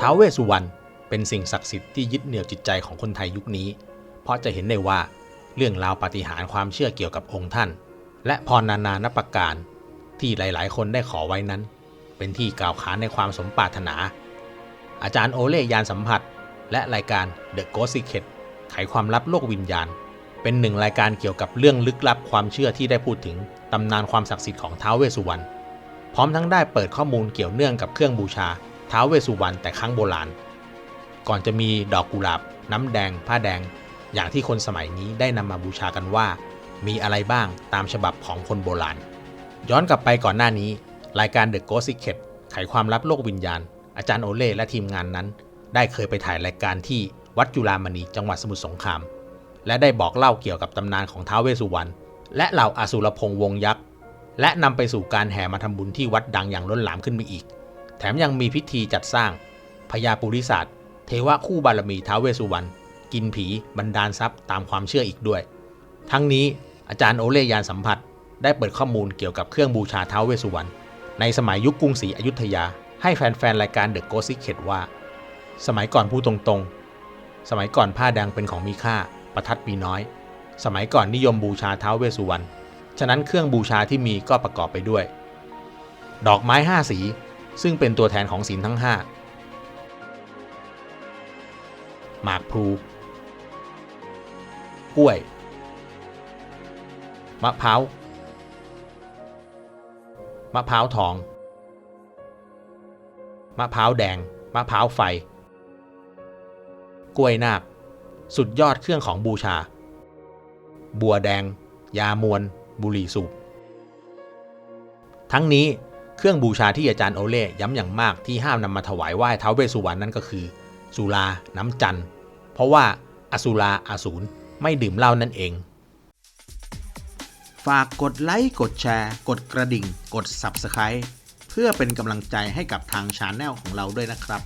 ท้าวเวสสุวรรณเป็นสิ่งศักดิ์สิทธิ์ที่ยึดเหนี่ยวจิตใจของคนไทยยุคนี้ เพราะจะเห็นได้ว่าเรื่องราวปาฏิหาริย์ความเชื่อเกี่ยวกับองค์ท่าน และพรนานานับประการ ที่หลาย ๆ คนได้ขอไว้นั้น เป็นที่กล่าวขานในความสมปรารถนา อาจารย์โอเล่ยานสัมผัส และรายการ The Ghost Secret ไขความลับโลกวิญญาณ เป็นหนึ่งรายการเกี่ยวกับเรื่องลึกลับความเชื่อที่ได้พูดถึงตำนานความศักดิ์สิทธิ์ของท้าวเวสสุวรรณพร้อมทั้งได้เปิดข้อมูลเกี่ยวเนื่องกับเครื่องบูชา ท้าวเวสุวรรณแต่ครั้งโบราณ ก่อนจะมีดอกกุหลาบ น้ำแดง ผ้าแดง อย่างที่คนสมัยนี้ได้นำมาบูชากันว่า มีอะไรบ้างตามฉบับของคนโบราณ ย้อนกลับไปก่อนหน้านี้ รายการ The Ghost Secret ไขความลับโลกวิญญาณ อาจารย์โอเล่และทีมงานนั้น ได้เคยไปถ่ายรายการที่วัดจุฬามณีจังหวัดสมุทรสงคราม และได้บอกเล่าเกี่ยวกับตำนานของท้าวเวสุวรรณและเหล่าอสูรพงษ์วงยักษ์และนำไปสู่การแห่มาทำบุญที่วัดดังอย่างล้นหลามขึ้นไปอีก แถมยังมีพิธีจัดสร้างพญาปุริศาสตร์เทวะคู่บารมีท้าวเวสุวรรณกินผีบรรดาลทรัพย์ตามความเชื่ออีกด้วย ทั้งนี้อาจารย์โอเลยานสัมผัส ได้เปิดข้อมูลเกี่ยวกับเครื่องบูชาท้าวเวสุวรรณในสมัยยุคกรุงศรีอยุธยา ให้แฟนๆ รายการ The Ghost Secret ว่า สมัยก่อนพูดตรงๆ สมัยก่อนผ้าแดงเป็นของมีค่า ประทัดปีน้อย สมัยก่อนนิยมบูชาท้าวเวสสุวรรณฉะนั้นเครื่องบูชาที่มีก็ประกอบไปด้วย ดอกไม้ 5 สี ซึ่งเป็นตัวแทนของศีลทั้ง 5 หมากพลูกล้วย มะพร้าว มะพร้าวทอง มะพร้าวแดง มะพร้าวไฟ กล้วยนาค สุดยอดเครื่องของบูชา บัวแดง ยามวน บุหรี่สูบ ทั้งนี้ เครื่องบูชาที่อาจารย์โอเล่ย้ำอย่างมากที่ห้ามนำมาถวายไหว้ท้าวเวสสุวรรณนั่นก็คือ สุราน้ำจันทร์เพราะว่าอสุราอาสูรไม่ดื่มเหล้านั่นเอง ฝากกดไลค์กดแชร์ กดกระดิ่ง กด Subscribe เพื่อเป็นกำลังใจให้กับทางชาแนลของเราด้วยนะครับ